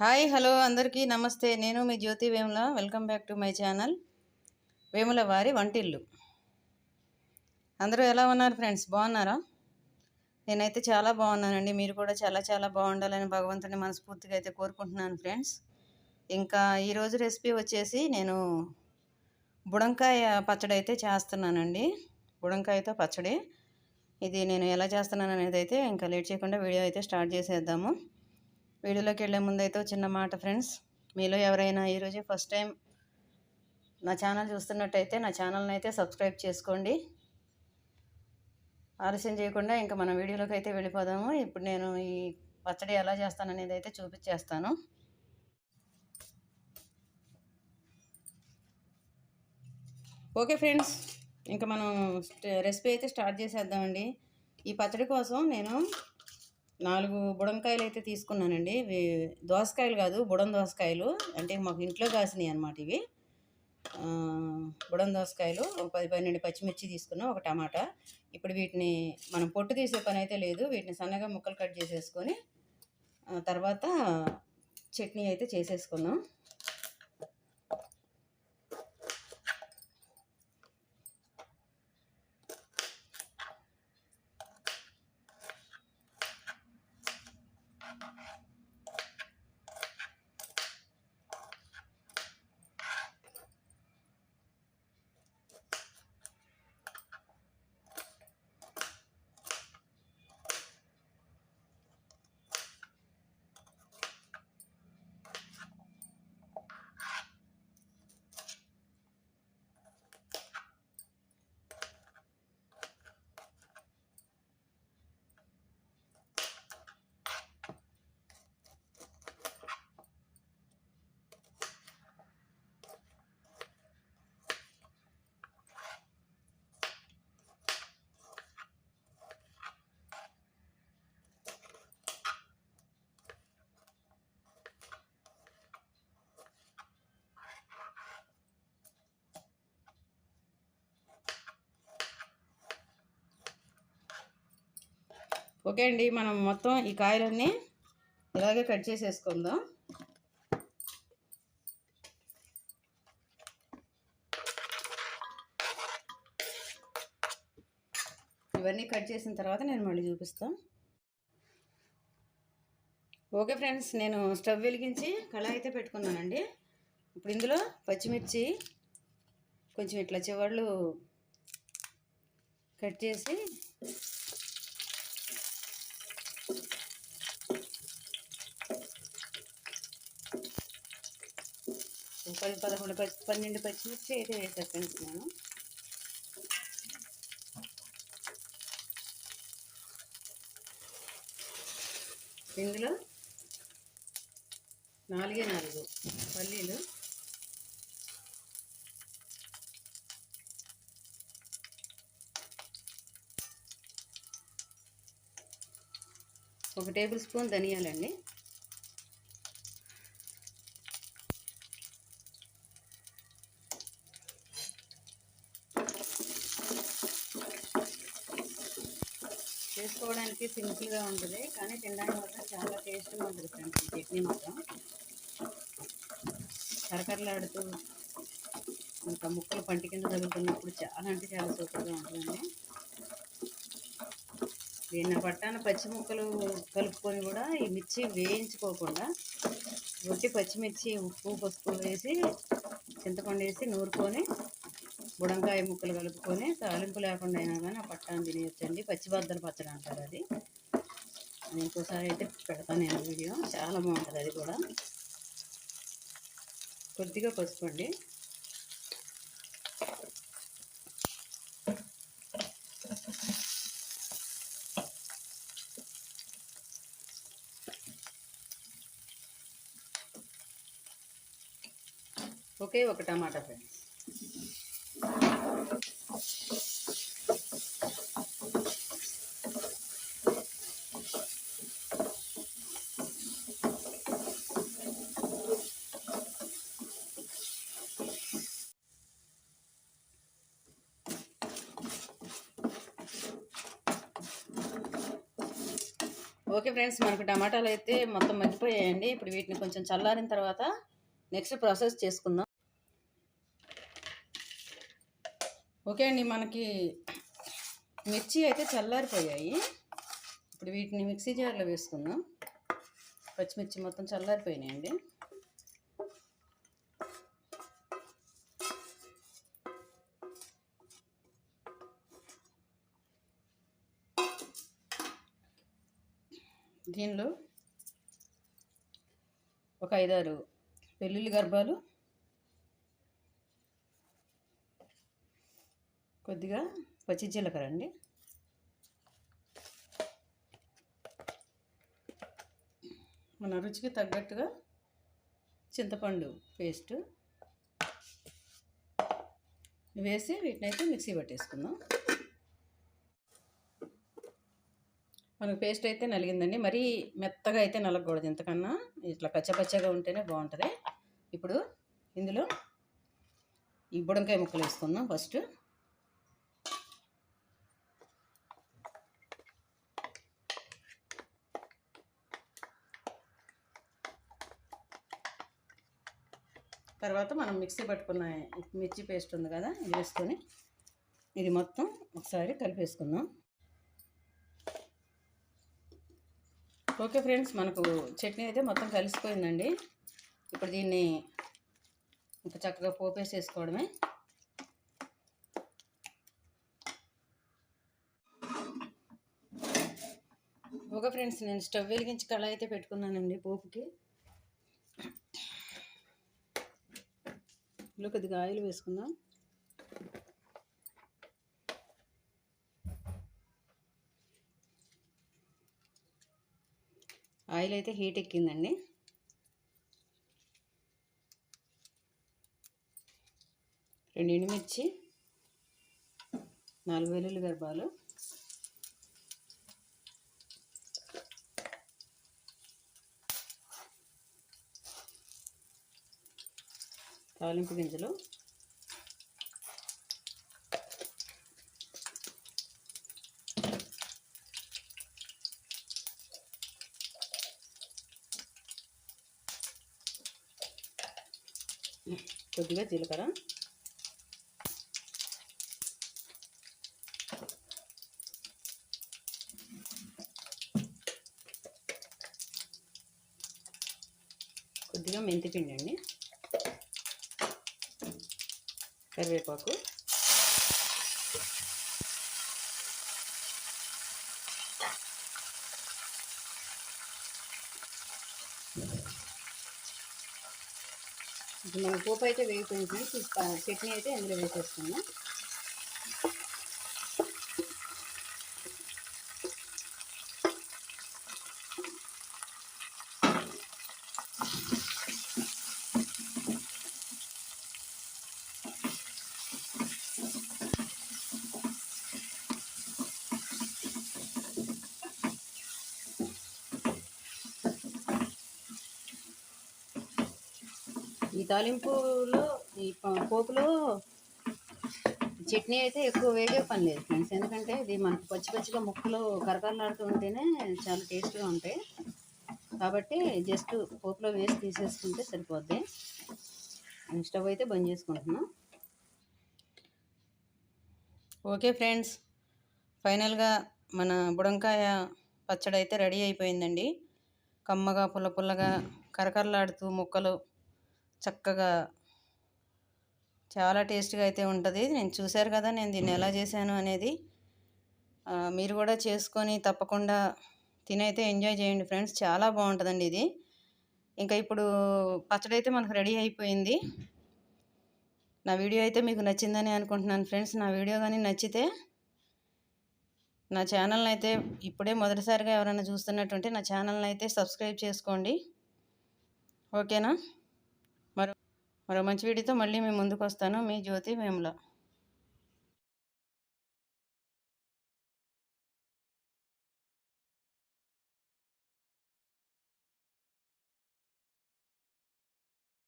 Hi hello అందరికీ నమస్తే. నేను మీ Jyothi Vemula welcome back to my channel Vemula వారి వంటిల్లు. అందరూ ఎలా ఉన్నారు ఫ్రెండ్స్? బాగున్నారా? నేనైతే చాలా బాగున్నానండి. మీరు కూడా చాలా చాలా బాగుండాలని భగవంతుని మనస్ఫూర్తిగా అయితే కోరుకుంటున్నాను ఫ్రెండ్స్. ఇంకా ఈరోజు రెసిపీ వచ్చేసి నేను బుడంకాయ పచ్చడి అయితే చేస్తున్నానండి. బుడంకాయతో పచ్చడి. ఇది నేను ఎలా చేస్తున్నాను అనేది అయితే ఇంకా లేట్ చేయకుండా వీడియో అయితే స్టార్ట్ చేసేద్దాము. వీడియోలోకి వెళ్ళే ముందు అయితే చిన్న మాట ఫ్రెండ్స్. మీలో ఎవరైనా ఈరోజే ఫస్ట్ టైం నా ఛానల్ చూస్తున్నట్టయితే నా ఛానల్ని అయితే సబ్స్క్రైబ్ చేసుకోండి. ఆలస్యం చేయకుండా ఇంకా మన వీడియోలోకి అయితే వెళ్ళిపోదాము. ఇప్పుడు నేను ఈ పచ్చడి ఎలా చేస్తాననేది అయితే చూపించేస్తాను. Okay friends. ఇంకా మనం రెసిపీ అయితే స్టార్ట్ చేసేద్దామండి. ఈ పచ్చడి కోసం నేను నాలుగు బుడంకాయలు అయితే తీసుకున్నానండి. ఇవి దోసకాయలు కాదు బుడం దోసకాయలు. అంటే మాకు ఇంట్లో కాసినాయి అనమాట ఇవి. బుడం దోసకాయలు ఒక పది పన్నెండు పచ్చిమిర్చి తీసుకున్నాం ఒక టమాటా. ఇప్పుడు వీటిని మనం పొట్టు తీసే పని అయితే లేదు. వీటిని సన్నగా ముక్కలు కట్ చేసేసుకొని తర్వాత చట్నీ అయితే చేసేసుకుందాం. ఓకే అండి మనం మొత్తం ఈ కాయలన్నీ ఇలాగే కట్ చేసేసుకుందాం. ఇవన్నీ కట్ చేసిన తర్వాత నేను మళ్ళీ చూపిస్తాను ఓకే ఫ్రెండ్స్ నేను స్టవ్ వెలిగించి కళ అయితే పెట్టుకున్నానండి. ఇప్పుడు ఇందులో పచ్చిమిర్చి కొంచెం ఇట్లా చివర్లు కట్ చేసి పది పదకొండు పచ్చి పన్నెండు పచ్చిమిర్చి అయితే వేసేస్తాను నేను ఇందులో నాలుగే నాలుగు పల్లీలు. ఒక టేబుల్ స్పూన్ ధనియాలండి. చేసుకోవడానికి సింపుల్గా ఉంటుంది. కానీ తినడానికి మాత్రం చాలా టేస్ట్గా ఉంటుంది ఫ్రెండ్స్ ఈ చట్నీ మాత్రం. కరకరలాడుతూ ఇంకా ముక్కలు పంటి కింద తగులుతున్నప్పుడు చాలా అంటే చాలా సూపర్గా ఉంటుందండి. దీన్ని పట్టాన పచ్చి ముక్కలు కలుపుకొని కూడా ఈ మిర్చి వేయించుకోకుండా ఒట్టి పచ్చిమిర్చి ఉప్పు పసుపు వేసి చింతపండు వేసి నూరుకొని బుడంకాయ ముక్కలు కలుపుకొని తాలింపు లేకుండా అయినా కానీ ఆ పట్టాన్ని తినేయచ్చండి. పచ్చిబద్దలు పచ్చడి అంటారు అది. ఇంకోసారి అయితే పెడతాను నేను వీడియో. చాలా బాగుంటుంది అది కూడా. కొద్దిగా పసుపండి ఒకే ఒక టమాటా ఫ్రెండ్స్. ఓకే ఫ్రెండ్స్ మనకు టమాటాలు అయితే మొత్తం మగ్గిపోయాయండి. ఇప్పుడు వీటిని కొంచెం చల్లారిన తర్వాత నెక్స్ట్ ప్రాసెస్ చేసుకుందాం. ఓకే అండి మనకి మిర్చి అయితే చల్లారిపోయాయి. ఇప్పుడు వీటిని మిక్సీ జార్లో వేసుకుందాం. పచ్చిమిర్చి మొత్తం చల్లారిపోయినాయండి. దీనిలో ఒక ఐదారు వెల్లుల్లి గర్భాలు కొద్దిగా పచ్చి జీలకర్ర అండి. మన రుచికి తగ్గట్టుగా చింతపండు పేస్ట్ వేసి వీటిని అయితే మిక్సీ పట్టేసుకుందాం. మనకు పేస్ట్ అయితే నలిగిందండి. మరీ మెత్తగా అయితే నలగకూడదు ఇంతకన్నా. ఇట్లా పచ్చపచ్చగా ఉంటేనే బాగుంటుంది. ఇప్పుడు ఇందులో ఈ బుడంకాయ ముక్కలు వేసుకుందాం ఫస్ట్. తర్వాత మనం మిక్సీ పట్టుకున్న మిర్చి పేస్ట్ ఉంది కదా ఇది వేసుకొని ఇది మొత్తం ఒకసారి కలిపేసుకుందాం. ఓకే ఫ్రెండ్స్ మనకు చట్నీ అయితే మొత్తం కలిసిపోయిందండి. ఇప్పుడు దీన్ని ఇంకా చక్కగా పోపేసేసుకోవడమే. ఓకే ఫ్రెండ్స్ నేను స్టవ్ వెలిగించి కళ అయితే పెట్టుకున్నానండి పోపుకి. ఇందులో కొద్దిగా ఆయిల్ వేసుకుందాం. ఆయిల్ అయితే హీట్ ఎక్కిందండి. రెండు ఎండుమిర్చి నాలుగు వెల్లుల్లి గర్భాలు. తాలింపు గింజలు. కొద్దిగా జీలకర్ర. కొద్దిగా మెంతిపిండి అండి. కరివేపాకు. ఇప్పుడు మన పోపు అయితే వేగిపోయింది చట్నీ అయితే అందులో వేసేస్తున్నాం తాలింపులో ఈ పోపులో చట్నీ అయితే ఎక్కువ వేగే పని లేదు ఫ్రెండ్స్. ఎందుకంటే ఇది మనకు పచ్చి పచ్చిగా ముక్కలు కరకరలాడుతూ ఉంటేనే చాలా టేస్ట్గా ఉంటాయి. కాబట్టి జస్ట్ పోపులో వేసి తీసేసుకుంటే సరిపోద్ది. స్టవ్ అయితే బంద్ చేసుకుంటున్నాం. Okay friends. ఫైనల్గా మన బుడంకాయ పచ్చడి అయితే రెడీ అయిపోయిందండి. కమ్మగా పుల్ల పుల్లగా కరకరలాడుతూ ముక్కలు చక్కగా చాలా టేస్ట్గా అయితే ఉంటుంది. నేను చూశారు కదా నేను దీన్ని ఎలా చేశాను అనేది. మీరు కూడా చేసుకొని తప్పకుండా తినైతే ఎంజాయ్ చేయండి ఫ్రెండ్స్. చాలా బాగుంటుందండి ఇది. ఇంకా ఇప్పుడు పచ్చడి అయితే మనకు రెడీ అయిపోయింది. నా వీడియో అయితే మీకు నచ్చిందని అనుకుంటున్నాను ఫ్రెండ్స్. నా వీడియో కానీ నచ్చితే నా ఛానల్ని అయితే ఇప్పుడే మొదటిసారిగా ఎవరైనా చూస్తున్నట్టుంటే నా ఛానల్ని అయితే సబ్స్క్రైబ్ చేసుకోండి. ఓకేనా? మరో మంచి వీడియోతో మళ్ళీ మేము ముందుకు వస్తాను మీ జ్యోతి వేముల.